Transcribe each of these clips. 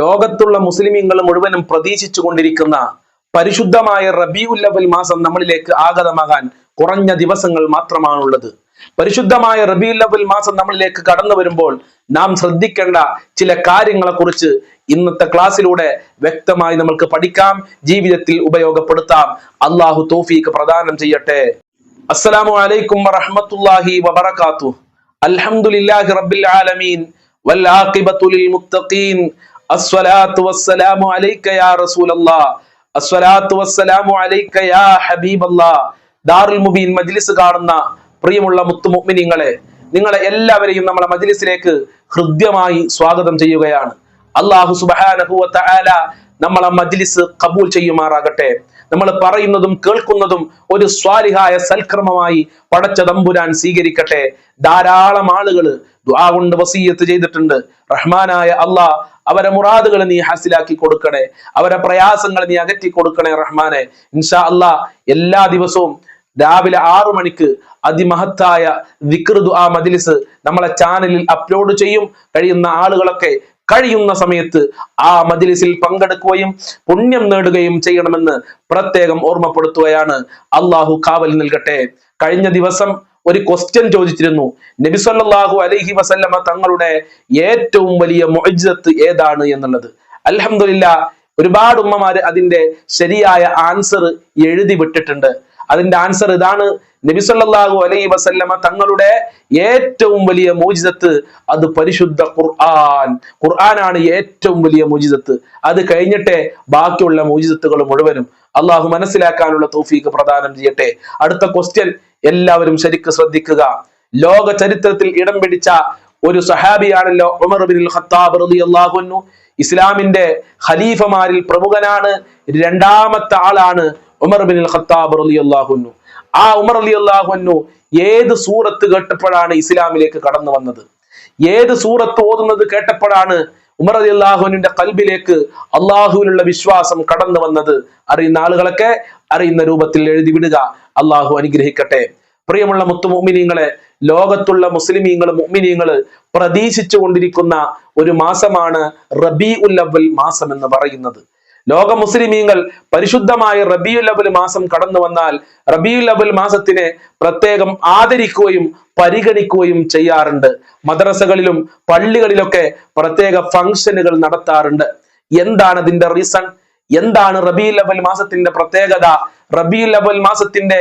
ലോകത്തുള്ള മുസ്ലിമീങ്ങൾ മുഴുവനും പ്രതീക്ഷിച്ചു കൊണ്ടിരിക്കുന്ന പരിശുദ്ധമായ റബിയുല്ലവൽ മാസം നമ്മളിലേക്ക് ആഗതമാകാൻ കുറഞ്ഞ ദിവസങ്ങൾ മാത്രമാണുള്ളത്. പരിശുദ്ധമായ റബിയുല്ലവൽ മാസം നമ്മളിലേക്ക് കടന്നു വരുമ്പോൾ നാം ശ്രദ്ധിക്കേണ്ട ചില കാര്യങ്ങളെക്കുറിച്ച് ഇന്നത്തെ ക്ലാസ്സിലൂടെ വ്യക്തമായി നമ്മൾക്ക് പഠിക്കാം ജീവിതത്തിൽ ഉപയോഗപ്പെടുത്താം. അള്ളാഹു തോഫീക്ക് പ്രദാനം ചെയ്യട്ടെ. അസ്സലാമു അലൈക്കും വറഹമത്തുല്ലാഹി വബറകാത്തു അൽഹംദുലില്ലാഹി റബ്ബിൽ ആലമീൻ. വൽ അസ്വലാത്തു വസ്സലാമു യാ വസ്സലാമു യാ ദാറുൽ മുബീൻ മജ്ലിസ് കാണുന്ന പ്രിയമുള്ള മുത്തു നിങ്ങളെ എല്ലാവരെയും നമ്മളെ മജ്ലിസിലേക്ക് ഹൃദ്യമായി സ്വാഗതം ചെയ്യുകയാണ്. അള്ളാഹു സുബാനഹു വതആല നമ്മളെ മജ്ലിസ് കബൂൽ ചെയ്യുമാറാകട്ടെ. നമ്മൾ പറയുന്നതും കേൾക്കുന്നതും ഒരു സ്വാലിഹായ സൽക്രമമായി പടച്ച തമ്പുരാൻ സ്വീകരിക്കട്ടെ. ധാരാളം ആളുകൾ ദുആ കൊണ്ട് വസീയത്ത് ചെയ്തിട്ടുണ്ട്. റഹ്മാനായ അള്ളാഹ് അവരെ മുറാദുകൾ നീ ഹാസിലാക്കി കൊടുക്കണേ. അവരെ പ്രയാസങ്ങൾ നീ അകറ്റി കൊടുക്കണേ റഹ്മാനെ. ഇൻഷാ അള്ളാഹ് എല്ലാ ദിവസവും രാവിലെ ആറു മണിക്ക് അതിമഹത്തായ വിക്ർ ആ മജിലിസ് നമ്മളെ ചാനലിൽ അപ്ലോഡ് ചെയ്യും. കഴിയുന്ന ആളുകളൊക്കെ കഴിയുന്ന സമയത്ത് ആ മജിലിസിൽ പങ്കെടുക്കുകയും പുണ്യം നേടുകയും ചെയ്യണമെന്ന് പ്രത്യേകം ഓർമ്മപ്പെടുത്തുകയാണ്. അള്ളാഹു കാവൽ നൽകട്ടെ. കഴിഞ്ഞ ദിവസം ഒരു ക്വസ്റ്റ്യൻ ചോദിച്ചിരുന്നു. നബി സല്ലല്ലാഹു അലൈഹി വസല്ലമ തങ്ങളുടെ ഏറ്റവും വലിയ മൊഴിജത്ത് ഏതാണ് എന്നുള്ളത്. അലഹമില്ല ഒരുപാട് ഉമ്മമാര് അതിന്റെ ശരിയായ ആൻസർ എഴുതി വിട്ടിട്ടുണ്ട്. അതിന്റെ ആൻസർ ഇതാണ് നബി സല്ലല്ലാഹു അലൈഹി വസല്ലമ തങ്ങളുടെ ഏറ്റവും വലിയ മോചിതത്ത് അത് പരിശുദ്ധ ഖുർആൻ. ഖുർആനാണ് ഏറ്റവും വലിയ മോചിതത്ത് അത് കഴിഞ്ഞിട്ടേ ബാക്കിയുള്ള മോചിതത്തുകൾ മുഴുവനും. അള്ളാഹു മനസ്സിലാക്കാനുള്ള തൗഫീക്ക് പ്രദാനം ചെയ്യട്ടെ. അടുത്ത ക്വസ്റ്റ്യൻ എല്ലാവരും ശരിക്ക് ശ്രദ്ധിക്കുക. ലോക ചരിത്രത്തിൽ ഇടം പിടിച്ച ഒരു സഹാബിയാണല്ലോ ഉമർ ബിൻ ഖത്താബ് റളിയല്ലാഹു ഇസ്ലാമിന്റെ ഖലീഫമാരിൽ പ്രമുഖനാണ്. രണ്ടാമത്തെ ആളാണ് ഉമർ ബിൻ ഖത്താബ് റളിയല്ലാഹു ആ ഉമർ അൻഹു ഏത് സൂറത്ത് കേട്ടപ്പോഴാണ് ഇസ്ലാമിലേക്ക് കടന്നു വന്നത്? ഏത് സൂറത്ത് ഓതുന്നത് കേട്ടപ്പോഴാണ് ഉമർ അലി അള്ളാഹുവിന്റെ കൽബിലേക്ക് അള്ളാഹുവിനുള്ള വിശ്വാസം കടന്നു വന്നത്? അറിയുന്ന ആളുകളൊക്കെ അറിയുന്ന രൂപത്തിൽ എഴുതി വിടുക. അള്ളാഹു അനുഗ്രഹിക്കട്ടെ. പ്രിയമുള്ള മുത്തുമുമിനീങ്ങളെ ലോകത്തുള്ള മുസ്ലിമീങ്ങൾ മുഅ്മിനീങ്ങൾ പ്രതീക്ഷിച്ചു കൊണ്ടിരിക്കുന്ന ഒരു മാസമാണ് റബി ഉൽ അവൽ മാസം എന്ന് പറയുന്നത്. ലോക മുസ്ലിമീങ്ങൾ പരിശുദ്ധമായ റബിയുൽ അവൽ മാസം കടന്നു വന്നാൽ റബിയുൽ അവൽ മാസത്തിനെ പ്രത്യേകം ആദരിക്കുകയും പരിഗണിക്കുകയും ചെയ്യാറുണ്ട്. മദ്രസകളിലും പള്ളികളിലൊക്കെ പ്രത്യേക ഫംഗ്ഷനുകൾ നടത്താറുണ്ട്. എന്താണ് അതിന്റെ റീസൺ? എന്താണ് റബി അവൽ മാസത്തിന്റെ പ്രത്യേകത? റബി അവൽ മാസത്തിന്റെ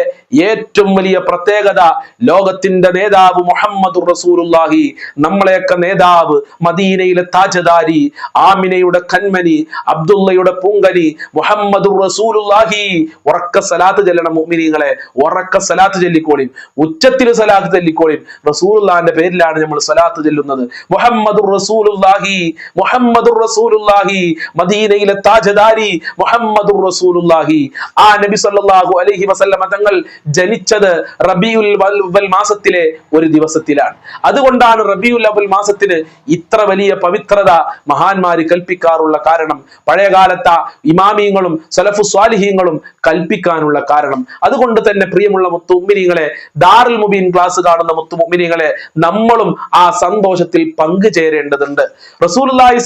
ഏറ്റവും വലിയ പ്രത്യേകത ലോകത്തിന്റെ നേതാവ് മുഹമ്മദ് റസൂലുള്ളാഹി നമ്മളെയൊക്കെ നേതാവ് മദീനയിലെ താജദാരി ആമിനയുടെ കന്മനി അബ്ദുള്ളയുടെ പൂങ്കനി മുഹമ്മദ് റസൂലുള്ളാഹി. ഉറക്ക സലാത്ത് ചെല്ലണം മുഅ്മിനീങ്ങളെ ഉറക്ക സലാത്ത് ചെല്ലിക്കോളിൻ ഉച്ചത്തിൽ സലാത്ത് ചെല്ലിക്കോളിൻ. റസൂലുള്ളാഹിന്റെ പേരിലാണ് നമ്മൾ സലാത്ത് ചെല്ലുന്നത്. മുഹമ്മദ് റസൂലുള്ളാഹി മുഹമ്മദ് റസൂലുള്ളാഹി മദീനയിലെ താജദാരി മുഹമ്മദ് റസൂലുള്ളാഹി. ആ നബി സല്ലല്ലാഹു അലൈഹി വസല്ലമ തങ്ങൾ ജനിച്ചത് റബിയുൽ അവൽ മാസത്തിലെ ഒരു ദിവസത്തിലാണ്. അതുകൊണ്ടാണ് റബിയുൽ അവൽ മാസത്തിന് ഇത്ര വലിയ പവിത്രത മഹാന്മാര് കൽപ്പിക്കാറുള്ള കാരണം പഴയകാലത്ത ഇമാമിയങ്ങളും സലഫു സ്വാലിഹീങ്ങളും കൽപ്പിക്കാനുള്ള കാരണം. അതുകൊണ്ട് തന്നെ പ്രിയമുള്ള മുത്തുമ്മിനിങ്ങളെ ദാറുൽ മുബീൻ ക്ലാസ് കാണുന്ന മുത്തുമുമ്മിനിങ്ങളെ നമ്മളും ആ സന്തോഷത്തിൽ പങ്കുചേരേണ്ടതുണ്ട്. അലഹി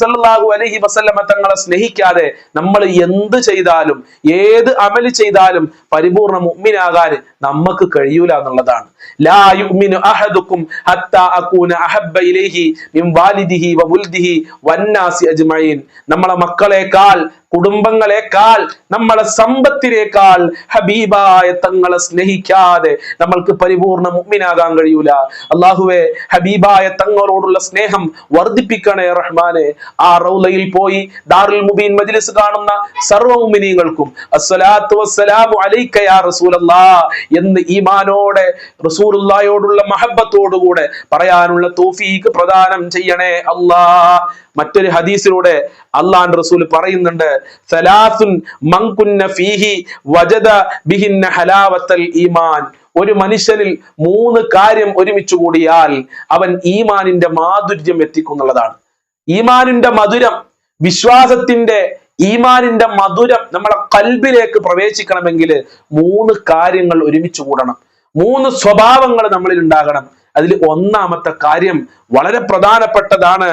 അലൈഹി വസല്ലമ തങ്ങളെ സ്നേഹിക്കാതെ നമ്മൾ എന്ത് ചെയ്താലും ഏത് അമൽ ചെയ്താലും പരിപൂർണ മുഅ്മിനാകാൻ നമുക്ക് കഴിയൂല എന്നുള്ളതാണ്. ലാ യുഅ്മിനു അഹദുക്കും ഹത്താ അകൂന അഹബ്ബ ഇലൈഹി മിൻ വാലിദിഹി വ വുൽദിഹി വന്നാസി അജ്മഈൻ. നമ്മളെ മക്കളെക്കാൾ കുടുംബങ്ങളെക്കാൾ നമ്മളെ സമ്പത്തിനേക്കാൾ ഹബീബായ തങ്ങളെ സ്നേഹിക്കാതെ നമ്മൾക്ക് പരിപൂർണ മുഗ്മിനാകാൻ കഴിയൂല. അള്ളാഹുവെ ഹബീബായ തങ്ങളോടുള്ള സ്നേഹം വർദ്ധിപ്പിക്കണേ റഹ്മാനെ. ആ റൗലയിൽ പോയി ദാറുൽ മുബീൻ മജ്ലിസ് കാണുന്ന സർവ മുഅ്മിനീങ്ങൾക്കും അസ്സലാത്തു വസ്സലാമു അലൈക യാ റസൂലല്ലാ എന്ന് ഈമാനോടെ റസൂലുള്ളാഹിയോടുള്ള മഹബത്തോടുകൂടെ പറയാനുള്ള തൗഫീഖ് പ്രദാനം ചെയ്യണേ അല്ലാ. മറ്റൊരു ഹദീസിലൂടെ അള്ളാൻ റസൂൽ പറയുന്നുണ്ട് സലാസുൻ മങ്കുന്ന ഫീഹി വജദ ബിഹിന്ന ഹലാവത്തൽ ഈമാൻ. ഒരു മനുഷ്യനിൽ മൂന്ന് കാര്യം ഒരുമിച്ച് കൂടിയാൽ അവൻ ഈമാനിന്റെ മാധുര്യം എത്തിക്കുന്നുള്ളതാണ്. ഈമാനിന്റെ മധുരം വിശ്വാസത്തിന്റെ ഈമാനിന്റെ മധുരം നമ്മളെ കൽബിലേക്ക് പ്രവേശിക്കണമെങ്കിൽ മൂന്ന് കാര്യങ്ങൾ ഒരുമിച്ച് കൂടണം. മൂന്ന് സ്വഭാവങ്ങൾ നമ്മളിൽ ഉണ്ടാകണം. അതിൽ ഒന്നാമത്തെ കാര്യം വളരെ പ്രധാനപ്പെട്ടതാണ്.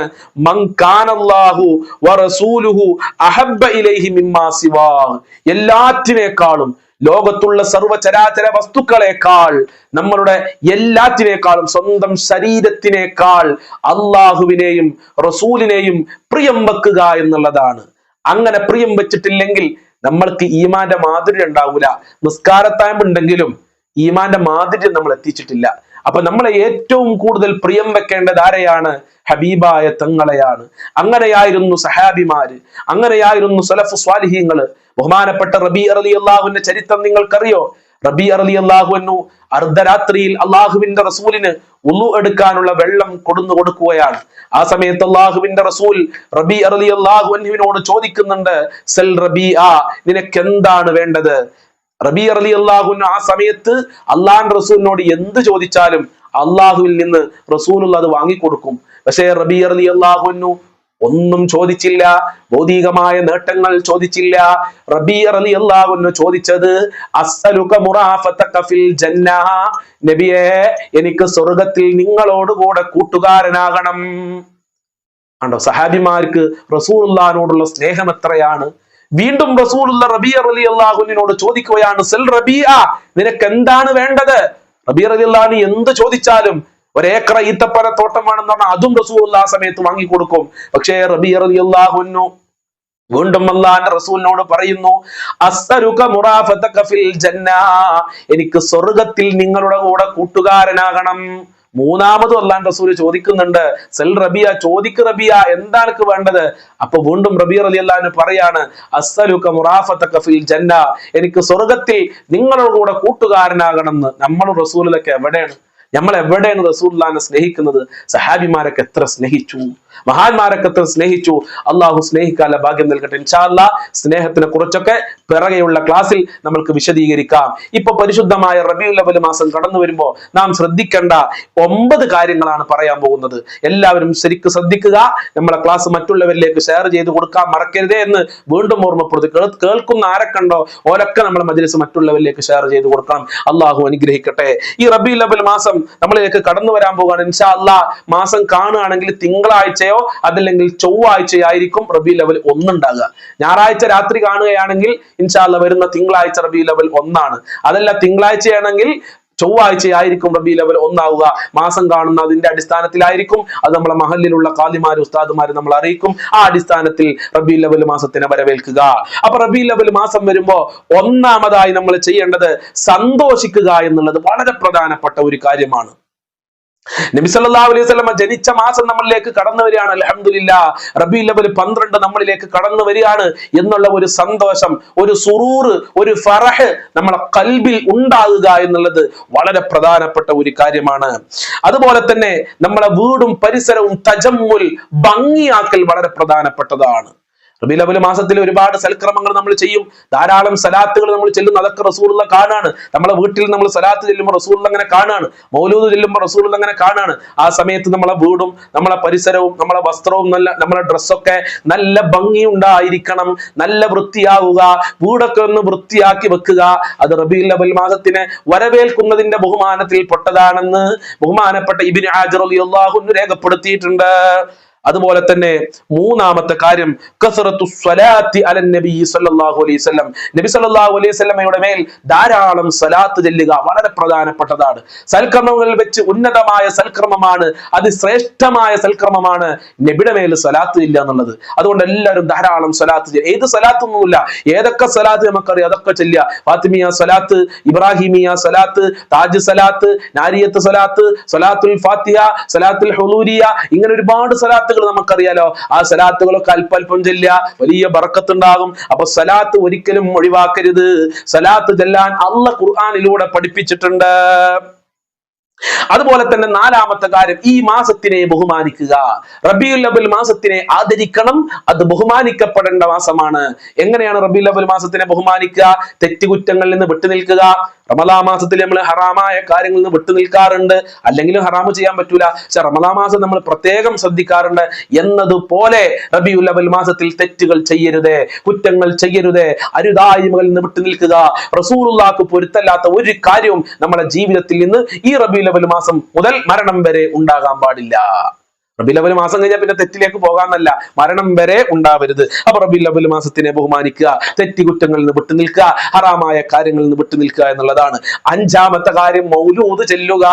എല്ലാറ്റിനേക്കാളും ലോകത്തുള്ള സർവചരാചര വസ്തുക്കളെക്കാൾ നമ്മളുടെ എല്ലാറ്റിനേക്കാളും സ്വന്തം ശരീരത്തിനേക്കാൾ അള്ളാഹുവിനെയും റസൂലിനെയും പ്രിയം വെക്കുക എന്നുള്ളതാണ്. അങ്ങനെ പ്രിയം വെച്ചിട്ടില്ലെങ്കിൽ നമ്മൾക്ക് ഈമാന്റെ മാധുര്യം ഉണ്ടാവൂല. നിസ്കാരത്തായ്പുണ്ടെങ്കിലും ഈമാന്റെ മാധുര്യം നമ്മൾ എത്തിച്ചിട്ടില്ല. അപ്പൊ നമ്മളെ ഏറ്റവും കൂടുതൽ പ്രിയം വെക്കേണ്ടത് ആരെയാണ്? ഹബീബായ തങ്ങളെയാണ്. അങ്ങനെയായിരുന്നു സഹാബിമാര്. അങ്ങനെയായിരുന്നു സലഫ് സ്വാലിഹീങ്ങൾ. ബഹുമാനപ്പെട്ട റബി അലി അള്ളാഹുവിന്റെ ചരിത്രം നിങ്ങൾക്കറിയോ? റബി അലി അള്ളാഹുവിനു അർദ്ധരാത്രിയിൽ അള്ളാഹുവിന്റെ റസൂലിന് ഉളു എടുക്കാനുള്ള വെള്ളം കൊടുന്നു കൊടുക്കുകയാണ്. ആ സമയത്ത് അള്ളാഹുവിന്റെ റസൂൽ റബി അലി അന്നുവിനോട് ചോദിക്കുന്നുണ്ട് സെൽ റബി ആ നിനക്ക് എന്താണ് വേണ്ടത്? റബി അലി അള്ളാഹു ആ സമയത്ത് അള്ളാൻ റസൂലിനോട് എന്ത് ചോദിച്ചാലും അള്ളാഹുവിൽ നിന്ന് റസൂലുള്ള അത് വാങ്ങിക്കൊടുക്കും. പക്ഷേ റബി അലി അള്ളാഹുനു ഒന്നും ചോദിച്ചില്ല ഭൗതികമായ നേട്ടങ്ങൾ ചോദിച്ചില്ല. റബി അലി അള്ളാഹുനു ചോദിച്ചത് നബിയെ എനിക്ക് സ്വർഗത്തിൽ നിങ്ങളോട് കൂടെ കൂട്ടുകാരനാകണം. ആണ്ടോ സഹാബിമാർക്ക് റസൂലുള്ളാഹിനോടുള്ള സ്നേഹം എത്രയാണ്? വീണ്ടും റസൂലുള്ള റബിയ അലി അള്ളാഹുവിനോട് ചോദിക്കുകയാണ് സെൽ റബിയ നിനക്ക് എന്താണ് വേണ്ടത്? റബിയ അലി അള്ളാഹുനി എന്ത് ചോദിച്ചാലും ഒരേക്കറ ഈത്തപ്പന എന്ന് പറഞ്ഞാൽ അതും റസൂൽ ആ സമയത്ത് വാങ്ങിക്കൊടുക്കും പക്ഷേ റബിയ അലി അള്ളാഹുനു വീണ്ടും അള്ളാന്റെ റസൂലിനോട് പറയുന്നു ഫിൽ ജന്ന എനിക്ക് സ്വർഗത്തിൽ നിങ്ങളുടെ കൂടെ കൂട്ടുകാരനാകണം. മൂന്നാമതും അള്ളാൻ റസൂൽ ചോദിക്കുന്നുണ്ട് സെൽ റബിയ ചോദിക്ക് റബിയ എന്താണ് വേണ്ടത്? അപ്പൊ വീണ്ടും റബിയർ അലി അള്ളഹാന് പറയാണ് ഫിൽ ജന്ന. എനിക്ക് സ്വർഗത്തിൽ നിങ്ങളുടെ കൂടെ കൂട്ടുകാരനാകണമെന്ന് നമ്മൾ റസൂലിലൊക്കെ എവിടെയാണ്? നമ്മൾ എവിടെയാണ് റസൂല്ലാനെ സ്നേഹിക്കുന്നത്? സഹാബിമാരൊക്കെ എത്ര സ്നേഹിച്ചു? മഹാന്മാരൊക്കെ എത്ര സ്നേഹിച്ചു? അള്ളാഹു സ്നേഹിക്കാനുള്ള ഭാഗ്യം നൽകട്ടെ. ഇൻഷാല്ല സ്നേഹത്തിനെ കുറിച്ചൊക്കെ പിറകെയുള്ള ക്ലാസ്സിൽ നമ്മൾക്ക് വിശദീകരിക്കാം. ഇപ്പൊ പരിശുദ്ധമായ റബി അവൽ മാസം കടന്നു വരുമ്പോ നാം ശ്രദ്ധിക്കേണ്ട ഒമ്പത് കാര്യങ്ങളാണ് പറയാൻ പോകുന്നത്. എല്ലാവരും ശരിക്കും ശ്രദ്ധിക്കുക. നമ്മളെ ക്ലാസ് മറ്റുള്ളവരിലേക്ക് ഷെയർ ചെയ്ത് കൊടുക്കാൻ മറക്കരുതേ എന്ന് വീണ്ടും ഓർമ്മപ്പെടുത്തി കേൾ- കേൾക്കുന്ന ആരൊക്കെണ്ടോ ഓരൊക്കെ നമ്മളെ മജ്ലിസ് മറ്റുള്ളവരിലേക്ക് ഷെയർ ചെയ്ത് കൊടുക്കണം. അള്ളാഹു അനുഗ്രഹിക്കട്ടെ. ഈ റബി ലബൽ മാസം നമ്മളിലേക്ക് കടന്നു വരാൻ പോവുകയാണ്. ഇൻഷാ അല്ലാ മാസം കാണുകയാണെങ്കിൽ തിങ്കളാഴ്ചയോ അതല്ലെങ്കിൽ ചൊവ്വാഴ്ചയായിരിക്കും റബി ലെവൽ ഒന്നുണ്ടാകുക. ഞായറാഴ്ച രാത്രി കാണുകയാണെങ്കിൽ ഇൻഷാ അള്ളാ വരുന്ന തിങ്കളാഴ്ച റബി ലെവൽ ഒന്നാണ്. അതല്ല തിങ്കളാഴ്ചയാണെങ്കിൽ ചൊവ്വാഴ്ചയായിരിക്കും റബി ലെവൽ ഒന്നാവുക. മാസം കാണുന്ന അതിന്റെ അടിസ്ഥാനത്തിലായിരിക്കും. അത് നമ്മളെ മഹലിലുള്ള കാലിമാര് ഉസ്താദുമാര് നമ്മൾ അറിയിക്കും. ആ അടിസ്ഥാനത്തിൽ റബി ലെവൽ മാസത്തിനെ വരവേൽക്കുക. അപ്പൊ റബി ലെവൽ മാസം വരുമ്പോ ഒന്നാമതായി നമ്മൾ ചെയ്യേണ്ടത് സന്തോഷിക്കുക എന്നുള്ളത് വളരെ പ്രധാനപ്പെട്ട ഒരു കാര്യമാണ്. നബി സല്ലല്ലാഹു അലൈഹി സ്വലമ ജനിച്ച മാസം നമ്മളിലേക്ക് കടന്നു വരികയാണ്. അലഹമില്ല റബി ലെവൽ പന്ത്രണ്ട് നമ്മളിലേക്ക് കടന്നു വരികയാണ് എന്നുള്ള ഒരു സന്തോഷം ഒരു സുറൂർ ഒരു ഫറഹ് നമ്മളെ കൽബിൽ ഉണ്ടാകുക എന്നുള്ളത് വളരെ പ്രധാനപ്പെട്ട ഒരു കാര്യമാണ്. അതുപോലെ തന്നെ നമ്മളെ വീടും പരിസരവും തജമ്മുൽ ഭംഗിയാക്കൽ വളരെ പ്രധാനപ്പെട്ടതാണ്. റബി മാസത്തിൽ ഒരുപാട് സൽക്രമങ്ങൾ നമ്മൾ ചെയ്യും. ധാരാളം സലാത്തുകൾ നമ്മൾ ചെല്ലുന്നു അതൊക്കെ റസൂലുള്ള കാണാണ്. നമ്മളെ വീട്ടിൽ നമ്മൾ സലാത്ത് ചെല്ലുമ്പോൾ റസൂലുള്ള അങ്ങനെ കാണാണ്. മൗലൂദ് ചെല്ലുമ്പോൾ റസൂലുള്ള അങ്ങനെ കാണാണ്. ആ സമയത്ത് നമ്മളെ വീടും നമ്മളെ പരിസരവും നമ്മളെ വസ്ത്രവും നല്ല നമ്മളെ ഡ്രസ്സൊക്കെ നല്ല ഭംഗി ഉണ്ടായിരിക്കണം. നല്ല വൃത്തിയാവുക. വീടൊക്കെ ഒന്ന് വൃത്തിയാക്കി വെക്കുക. അത് റബി ലവൽ മാസത്തിനെ വരവേൽക്കുന്നതിന്റെ ബഹുമാനത്തിൽ പെട്ടതാണെന്ന് ബഹുമാനപ്പെട്ട ഇബിൻ ആജർ അള്ളാഹു രേഖപ്പെടുത്തിയിട്ടുണ്ട്. അതുപോലെ തന്നെ മൂന്നാമത്തെ കാര്യം കസറത്തു സ്വലാത്തി അലൻ നബി സല്ലല്ലാഹു അലൈഹി നബി സല്ലല്ലാഹു അലൈഹി മേൽ ധാരാളം സലാത്ത് ചെല്ലുക വളരെ പ്രധാനപ്പെട്ടതാണ്. സൽക്രമങ്ങളിൽ വെച്ച് ഉന്നതമായ സൽക്രമമാണ് അത് ശ്രേഷ്ഠമായ സൽക്രമമാണ് നബിയുടെ മേൽ സലാത്ത് ചെല്ലുക എന്നുള്ളത്. അതുകൊണ്ട് എല്ലാവരും ധാരാളം സലാത്ത് ചെല്ലുക. ഏത് സലാത്തൊന്നുമില്ല ഏതൊക്കെ സലാത്ത് നമുക്കറിയാം? അതൊക്കെ ചെല്ലുക. ഫാത്തിമിയ സലാത്ത് ഇബ്രാഹിമിയ സലാത്ത് താജ് സലാത്ത് നാരിയത്ത് സലാത്ത് സലാത്തുൽ ഫാത്തിയ സലാത്തുൽ ഹുലൂരിയ ഇങ്ങനെ ഒരുപാട് സലാത്തുകൾ നമുക്കറിയാലോ. ആ സലാത്തുകളൊക്കെ അല്പല്പം ചെല്ലുക വലിയ ബറക്കത്തുണ്ടാകും. അപ്പൊ സലാത്ത് ഒരിക്കലും ഒഴിവാക്കരുത്. സലാത്ത് ചെല്ലാൻ അള്ള ഖുർആാനിലൂടെ പഠിപ്പിച്ചിട്ടുണ്ട്. അതുപോലെ തന്നെ നാലാമത്തെ കാര്യം ഈ മാസത്തിനെ ബഹുമാനിക്കുക. റബിയുൽ അവൽ മാസത്തിനെ ആദരിക്കണം അത് ബഹുമാനിക്കപ്പെടേണ്ട മാസമാണ്. എങ്ങനെയാണ് റബിയുൽ അവൽ മാസത്തിനെ ബഹുമാനിക്കുക? തെറ്റുകുറ്റങ്ങളിൽ നിന്ന് വിട്ടുനിൽക്കുക. റമലാ മാസത്തിൽ നമ്മൾ ഹറാമായ കാര്യങ്ങളിൽ നിന്ന് വിട്ടു നിൽക്കാറുണ്ട്. അല്ലെങ്കിലും ഹറാമ് ചെയ്യാൻ പറ്റൂല. പക്ഷെ റമലാ മാസം നമ്മൾ പ്രത്യേകം ശ്രദ്ധിക്കാറുണ്ട്. എന്നതുപോലെ റബിയുൽ അവൽ മാസത്തിൽ തെറ്റുകൾ ചെയ്യരുതേ. കുറ്റങ്ങൾ ചെയ്യരുതേ. അരുതായ്മകളിൽ നിന്ന് വിട്ടു നിൽക്കുക. റസൂലുള്ളാക്ക് പൊരുത്തല്ലാത്ത ഒരു കാര്യവും നമ്മുടെ ജീവിതത്തിൽ നിന്ന് ഈ റബിയുൽ അവൽ മാസം മുതൽ മരണം വരെ ഉണ്ടാകാൻ പാടില്ല. അവൽ മാസം കഴിഞ്ഞാൽ പിന്നെ തെറ്റിലേക്ക് പോകാമെന്നല്ല. മരണം വരെ ഉണ്ടാവരുത്. അപ്പൊ അവൽ മാസത്തിനെ ബഹുമാനിക്കുക തെറ്റുകുറ്റങ്ങളിൽ നിന്ന് വിട്ടു നിൽക്കുക ഹറാമായ കാര്യങ്ങളിൽ നിന്ന് വിട്ടു നിൽക്കുക എന്നുള്ളതാണ്. അഞ്ചാമത്തെ കാര്യം മൗലൂദ് ചെല്ലുക.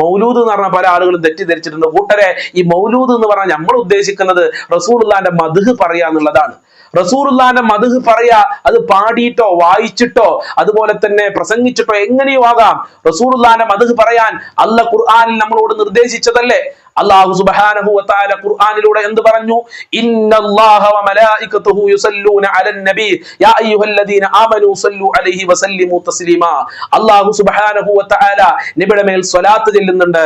മൗലൂദ് എന്ന് പറഞ്ഞാൽ പല ആളുകളും തെറ്റിദ്ധരിച്ചിട്ടുണ്ട്. കൂട്ടരെ ഈ മൗലൂദ് എന്ന് പറഞ്ഞാൽ നമ്മൾ ഉദ്ദേശിക്കുന്നത് റസൂലുള്ളാന്റെ മധുഹ് പറയുക എന്നുള്ളതാണ്. റസൂറുല്ലാന്റെ മധുഹ് പറയാ അത് പാടിയിട്ടോ വായിച്ചിട്ടോ അതുപോലെ തന്നെ പ്രസംഗിച്ചിട്ടോ എങ്ങനെയോ ആകാം. റസൂറുല്ലാന്റെ മധുഹ് പറയാൻ അല്ല ഖുർആാനിൽ നമ്മളോട് നിർദ്ദേശിച്ചതല്ലേ? അള്ളാഹു സുബ്ഹാനഹു വതആല ഖുർആനിലൂടെ എന്ത് പറഞ്ഞു? ഇന്നല്ലാഹ വമലായികതുഹു യുസല്ലൂന അലൻ നബി. യാ അയ്യുഹല്ലദീന ആമനൂ സല്ലു അലൈഹി വസല്ലിമു തസ്ലീമാ. അള്ളാഹു സുബ്ഹാനഹു വതആല നബിയുടെ മേൽ സ്വലാത്ത് ചെല്ലുന്നുണ്ട്.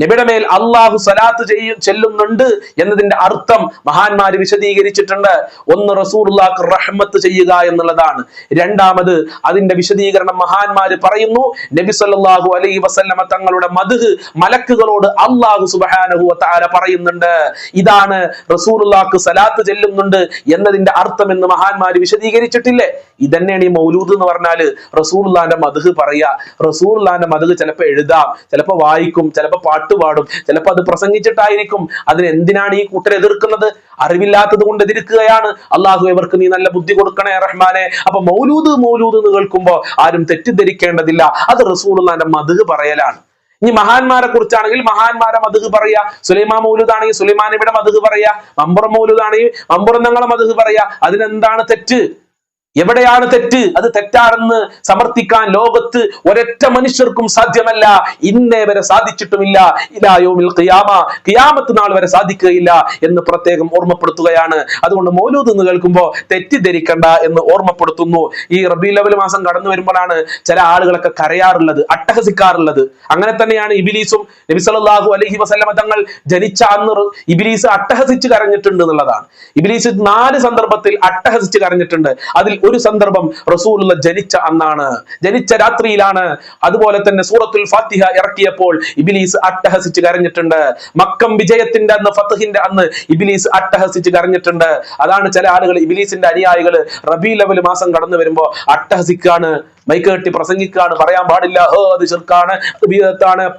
നബിയുടെ മേൽ അള്ളാഹു സലാത്ത് ചെയ്യും ചെല്ലുന്നുണ്ട് എന്നതിന്റെ അർത്ഥം മഹാന്മാര് വിശദീകരിച്ചിട്ടുണ്ട്. ഒന്ന് റസൂലുള്ളാഹ് റഹ്മത്ത് ചെയ്യുക എന്നുള്ളതാണ്. രണ്ടാമത് അതിന്റെ വിശദീകരണം മഹാന്മാര് പറയുന്നു നബി സല്ലാഹു അലൈ വസല്ലമ തങ്ങളുടെ മധുഹ് മലക്കുകളോട് അള്ളാഹു സുബാനഹു താര പറയുന്നുണ്ട്. ഇതാണ് റസൂലുള്ളാഹ് സലാത്ത് ചെല്ലുന്നുണ്ട് എന്നതിന്റെ അർത്ഥം എന്ന് മഹാന്മാര് വിശദീകരിച്ചിട്ടില്ലേ? ഇതന്നെയാണ് ഈ മൗലൂദ് എന്ന് പറഞ്ഞാൽ റസൂലുള്ളാന്റെ മധുഹ് പറയാ റസൂലുള്ളാന്റെ മധുഹ് ചിലപ്പോ എഴുതാം ചിലപ്പോ വായിക്കും ചിലപ്പോ പാട്ട് പാടും ചിലപ്പോൾ അത് പ്രസംഗിച്ചിട്ടായിരിക്കും. അതിന് എന്തിനാണ് ഈ കൂട്ടർ എതിർക്കുന്നത്? അറിവില്ലാത്തത് കൊണ്ട് എതിർക്കുകയാണ്. അള്ളാഹു ഇവർക്ക് നീ നല്ല ബുദ്ധി കൊടുക്കണേ റഹ്മാനെ. അപ്പൊ മൗലൂദ് മൗലൂദ് എന്ന് കേൾക്കുമ്പോൾ ആരും തെറ്റിദ്ധരിക്കേണ്ടതില്ല. അത് റസൂലുള്ളാന്റെ മദ്ഹ് പറയലാണ്. ഇനി മഹാന്മാരെ കുറിച്ചാണെങ്കിൽ മഹാന്മാരെ മധുഹ് പറയാ. സുലൈമാ മൗലൂദാണെങ്കിൽ സുലൈമാൻ ഇവിടെ മധുഹ് പറയാ. മമ്പുറം മൗലൂദാണെങ്കിൽ മമ്പുറം ഞങ്ങളെ മധുഹ് പറയാ. അതിനെന്താണ് തെറ്റ്? എവിടെയാണ് തെറ്റ്? അത് തെറ്റാണെന്ന് സമർത്ഥിക്കാൻ ലോകത്ത് ഒരൊറ്റ മനുഷ്യർക്കും സാധ്യമല്ല. ഇന്നേ വരെ സാധിച്ചിട്ടുമില്ല. ഇലായോമിൽ ഖിയാമ. ഖിയാമത്ത് നാൾ വരെ സാധിക്കുകയില്ല എന്ന് പ്രത്യേകം ഓർമ്മപ്പെടുത്തുകയാണ്. അതുകൊണ്ട് മൗലൂദ് എന്ന് കേൾക്കുമ്പോൾ തെറ്റിദ്ധരിക്കണ്ട എന്ന് ഓർമ്മപ്പെടുത്തുന്നു. ഈ റബി ലെവൽ മാസം കടന്നു വരുമ്പോഴാണ് ചില ആളുകളൊക്കെ കരയാറുള്ളത് അട്ടഹസിക്കാറുള്ളത്. അങ്ങനെ തന്നെയാണ് ഇബിലീസും നബി സല്ലല്ലാഹു അലൈഹി വസല്ലമ തങ്ങൾ ജനിച്ച അന്ന് ഇബിലീസ് അട്ടഹസിച്ച് കരഞ്ഞിട്ടുണ്ട് എന്നുള്ളതാണ്. ഇബിലീസ് നാല് സന്ദർഭത്തിൽ അട്ടഹസിച്ച് കരഞ്ഞിട്ടുണ്ട്. അതിൽ ഒരു സന്ദർഭം റസൂലുള്ള ജനിച്ച അന്നാണ്. ജനിച്ച രാത്രിയിലാണ്. അതുപോലെ തന്നെ സൂറത്തുൽ ഫാത്തിഹ ഇറക്കിയപ്പോൾ ഇബിലീസ് അട്ടഹസിച്ച് കരഞ്ഞിട്ടുണ്ട്. മക്കം വിജയത്തിന്റെ അന്ന് ഫത്തഹിന്റെ അന്ന് ഇബിലീസ് അട്ടഹസിച്ച് കരഞ്ഞിട്ടുണ്ട്. അതാണ് ചില ആളുകൾ ഇബിലീസിന്റെ അനുയായികൾ റബി ലെവൽ മാസം കടന്നു വരുമ്പോൾ അട്ടഹസിക്കാണ് മൈക്ക് പ്രസംഗിക്കാണ് പറയാൻ പാടില്ല ഹോ അത് ചെറുക്കാണ് അത്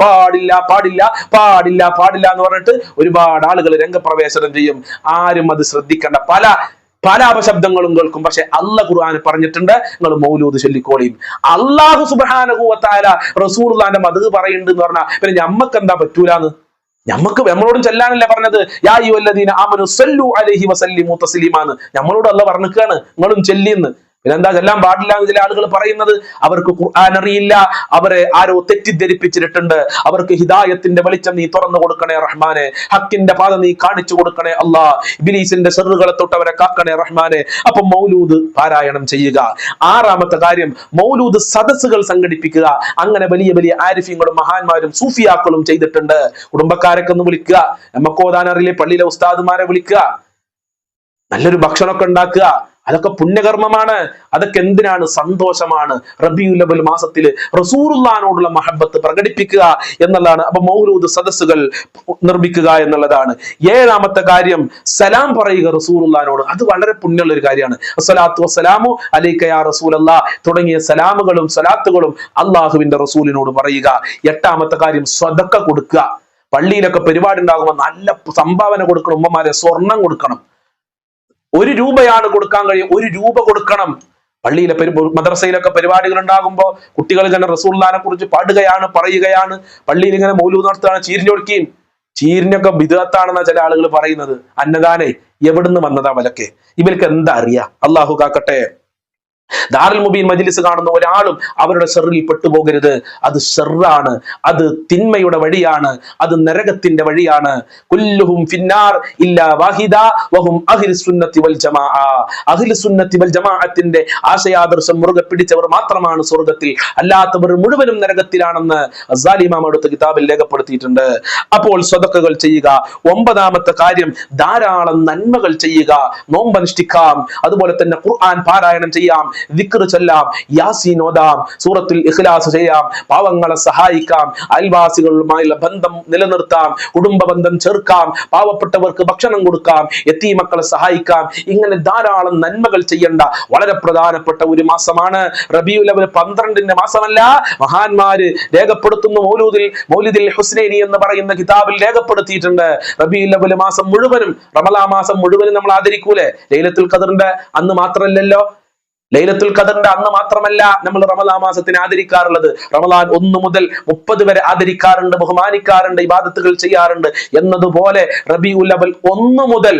പാടില്ല പാടില്ല പാടില്ല പാടില്ല എന്ന് പറഞ്ഞിട്ട് ഒരുപാട് ആളുകൾ രംഗപ്രവേശനം ചെയ്യും. ആരും അത് ശ്രദ്ധിക്കേണ്ട. പല പല അപശബ്ദങ്ങളും കേൾക്കും. പക്ഷെ അല്ല ഖുർആൻ പറഞ്ഞിട്ടുണ്ട് നിങ്ങൾ മൗലൂദ് ചൊല്ലിക്കോളിയും അള്ളാഹു സുബാനഹുവത്തായ റസൂർലാന്റെ മത് പറയുന്നുണ്ട് എന്ന് പറഞ്ഞാൽ പിന്നെ ഞമ്മക്ക് എന്താ പറ്റൂലാന്ന്? ഞമ്മക്ക് നമ്മളോടും ചെല്ലാനല്ലേ പറഞ്ഞത്? യാ യുവല്ലദീന ആമനു സല്ലു അലൈഹി വസല്ലിമു തസ്ലീമാന്ന്. നമ്മളോട് അല്ല പറഞ്ഞിക്കാണ് നിങ്ങളും ചെല്ലിന്ന്. പിന്നെന്താ? ചെല്ലാൻ പാടില്ല ചില ആളുകൾ പറയുന്നത് അവർക്ക് ഖുർആൻ അറിയില്ല. അവരെ ആരോ തെറ്റിദ്ധരിപ്പിച്ചിട്ടുണ്ട് അവർക്ക് ഹിദായത്തിന്റെ വെളിച്ചം നീ തുറന്നു കൊടുക്കണേ റഹ്മാനെ. ഹക്കിന്റെ പാത നീ കാണിച്ചു കൊടുക്കണേ അല്ലാ ബിലീസിന്റെ സെറുകളെ തൊട്ട് അവരെ കാക്കണേ റഹ്മാനെ. അപ്പൊ മൗലൂദ് പാരായണം ചെയ്യുക. ആറാമത്തെ കാര്യം മൗലൂദ് സദസ്സുകൾ സംഘടിപ്പിക്കുക. അങ്ങനെ വലിയ വലിയ ആരിഫ്യങ്ങളും മഹാന്മാരും സൂഫിയാക്കളും ചെയ്തിട്ടുണ്ട്. കുടുംബക്കാരൊക്കെ ഒന്ന് വിളിക്കുക. നമുക്ക് ഓതാനറിയില്ലേ പള്ളിയിലെ ഉസ്താദുമാരെ വിളിക്കുക. നല്ലൊരു ഭക്ഷണമൊക്കെ ഉണ്ടാക്കുക. അതൊക്കെ പുണ്യകർമ്മമാണ്. അതൊക്കെ എന്തിനാണ്? സന്തോഷമാണ്. റബിയുലബൽ മാസത്തിൽ റസൂറുല്ലാനോടുള്ള മഹബത്ത് പ്രകടിപ്പിക്കുക എന്നുള്ളതാണ്. അപ്പൊ മൗലൂദ് സദസ്സുകൾ നിർമ്മിക്കുക എന്നുള്ളതാണ്. ഏഴാമത്തെ കാര്യം സലാം പറയുക റസൂറുല്ലാനോട് അത് വളരെ പുണ്യമുള്ള ഒരു കാര്യമാണ്. അസ്സലാത്തു വസ്സലാമു അലൈക്ക യാ അല്ലാ തുടങ്ങിയ സലാമുകളും സലാത്തുകളും അള്ളാഹുവിന്റെ റസൂലിനോട് പറയുക. എട്ടാമത്തെ കാര്യം സ്വതക്ക കൊടുക്കുക. പള്ളിയിലൊക്കെ പരിപാടി ഉണ്ടാകുമ്പോൾ നല്ല സംഭാവന കൊടുക്കണം. ഉമ്മമാരെ സ്വർണം കൊടുക്കണം. ഒരു രൂപയാണ് കൊടുക്കാൻ കഴിയും. ഒരു രൂപ കൊടുക്കണം. പള്ളിയിലെ പെരു മദ്രസയിലൊക്കെ പരിപാടികൾ ഉണ്ടാകുമ്പോൾ കുട്ടികൾ ഇങ്ങനെ റസൂള്ളാനെ കുറിച്ച് പാടുകയാണ് പറയുകയാണ്. പള്ളിയിൽ ഇങ്ങനെ മൗലൂ നടത്തുകയാണ് ചീരിഞ്ഞൊടുക്കുകയും ചീരിനൊക്കെ വിധത്താണെന്ന ചില ആളുകൾ പറയുന്നത്. അന്നദാനെ എവിടുന്ന് വന്നതാ വലക്കെ ഇവർക്ക് എന്താ അറിയാ? അള്ളാഹു കാക്കട്ടെ. ദാറുൽ മുബീൻ മജ്ലിസ് കാണുന്ന ഒരാളും അവരുടെ ഷെറിൽ പെട്ടുപോകരുത്. അത് ഷെറാണ്. അത് തിന്മയുടെ വഴിയാണ്. അത് നരകത്തിന്റെ വഴിയാണ്. കുല്ലുഹും ഫിന്നാർ ഇല്ലാ വാഹിദ വഹും അഹ്ലു സുന്നത്തി വൽ ജമാഅ. അഹ്ലു സുന്നത്തി വൽ ജമാഅത്തിന്റെ ആശയാദർശം മുറുകെ പിടിച്ചവർ മാത്രമാണ് സ്വർഗത്തിൽ അല്ലാത്തവർ മുഴുവനും നരകത്തിലാണെന്ന് അസാലിമാം അടുത്ത കിതാബിൽ രേഖപ്പെടുത്തിയിട്ടുണ്ട്. അപ്പോൾ സ്വതക്കകൾ ചെയ്യുക. ഒമ്പതാമത്തെ കാര്യം ധാരാളം നന്മകൾ ചെയ്യുക. നോമ്പനുഷ്ഠിക്കാം. അതുപോലെ തന്നെ ഖുർആൻ പാരായണം ചെയ്യാം. ദിക്ർ ചൊല്ലാം യാസീൻ ഓതാം സൂറത്തുൽ ഇഖ്ലാസ് ചെയ്യാം പാവങ്ങളെ സഹായിക്കാം അയൽവാസികളുമായുള്ള ബന്ധം നിലനിർത്താം കുടുംബ ബന്ധം ചേർക്കാം പാവപ്പെട്ടവർക്ക് ഭക്ഷണം കൊടുക്കാം എത്തി മക്കളെ സഹായിക്കാം. ഇങ്ങനെ ധാരാളം നന്മകൾ ചെയ്യേണ്ട വളരെ പ്രധാനപ്പെട്ട ഒരു മാസമാണ് റബിയുൽ അവൽ പന്ത്രണ്ടിന്റെ മാസമല്ല. മഹാന്മാര് രേഖപ്പെടുത്തുന്ന മൗലൂദിൽ മൗലിദിൽ ഹുസ്നേനി എന്ന് പറയുന്ന കിതാബിൽ രേഖപ്പെടുത്തിയിട്ടുണ്ട്. റബിയുൽ അവൽ മാസം മുഴുവനും റമലാ മാസം മുഴുവനും നമ്മൾ ആദരിക്കൂലേ? ലൈലത്തുൽ ഖദറിന്റെ അന്ന് മാത്രമല്ലല്ലോ ലൈലത്തുൽ ഖദറിന്റെ അന്ന് മാത്രമല്ല നമ്മൾ റമദാ മാസത്തിന് ആദരിക്കാറുള്ളത്. റമദാൻ ഒന്ന് മുതൽ മുപ്പത് വരെ ആദരിക്കാറുണ്ട് ബഹുമാനിക്കാറുണ്ട് ഇബാദത്തുകൾ ചെയ്യാറുണ്ട്. എന്നതുപോലെ റബി അവൽ ഒന്ന് മുതൽ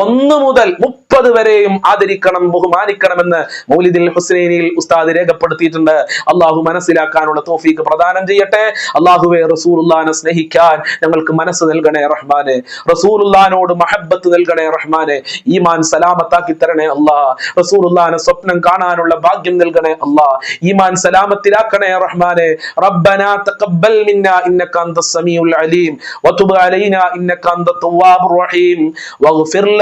ഒന്ന് മുതൽ മുപ്പത് വരെയും ആദരിക്കണം ബഹുമാനിക്കണമെന്ന് മൗലിദിൽ ഹുസൈനിയിൽ ഉസ്താദ് രേഖപ്പെടുത്തിയിട്ടുണ്ട്. അള്ളാഹു മനസ്സിലാക്കാനുള്ള തോഫീക്ക് പ്രദാനം ചെയ്യട്ടെ. അള്ളാഹുവെ റസൂലുല്ലാനെ സ്നേഹിക്കാൻ ഞങ്ങൾക്ക് മനസ്സ് നൽകണേ റഹ്മാനെ. റസൂലുല്ലാനോട് മഹബത്ത് നൽകണേ റഹ്മാനെ. ഈമാൻ സലാമത്താക്കി തരണേ അല്ലാ. റസൂലുല്ലാനെ സ്വപ്നം കാണാനുള്ള ഭാഗ്യം നൽകണേ അല്ലാ. ഈമാൻ സലാമത്തിലാക്കണേ റഹ്മാനെ. റബ്ബന തഖബ്ബൽ മിന്നാ ഇന്നക അലീം. വതുബ് അലൈനാ ഇന്നക അന്ത തവ്വാബുർ റഹീം. വഗ്ഫിർ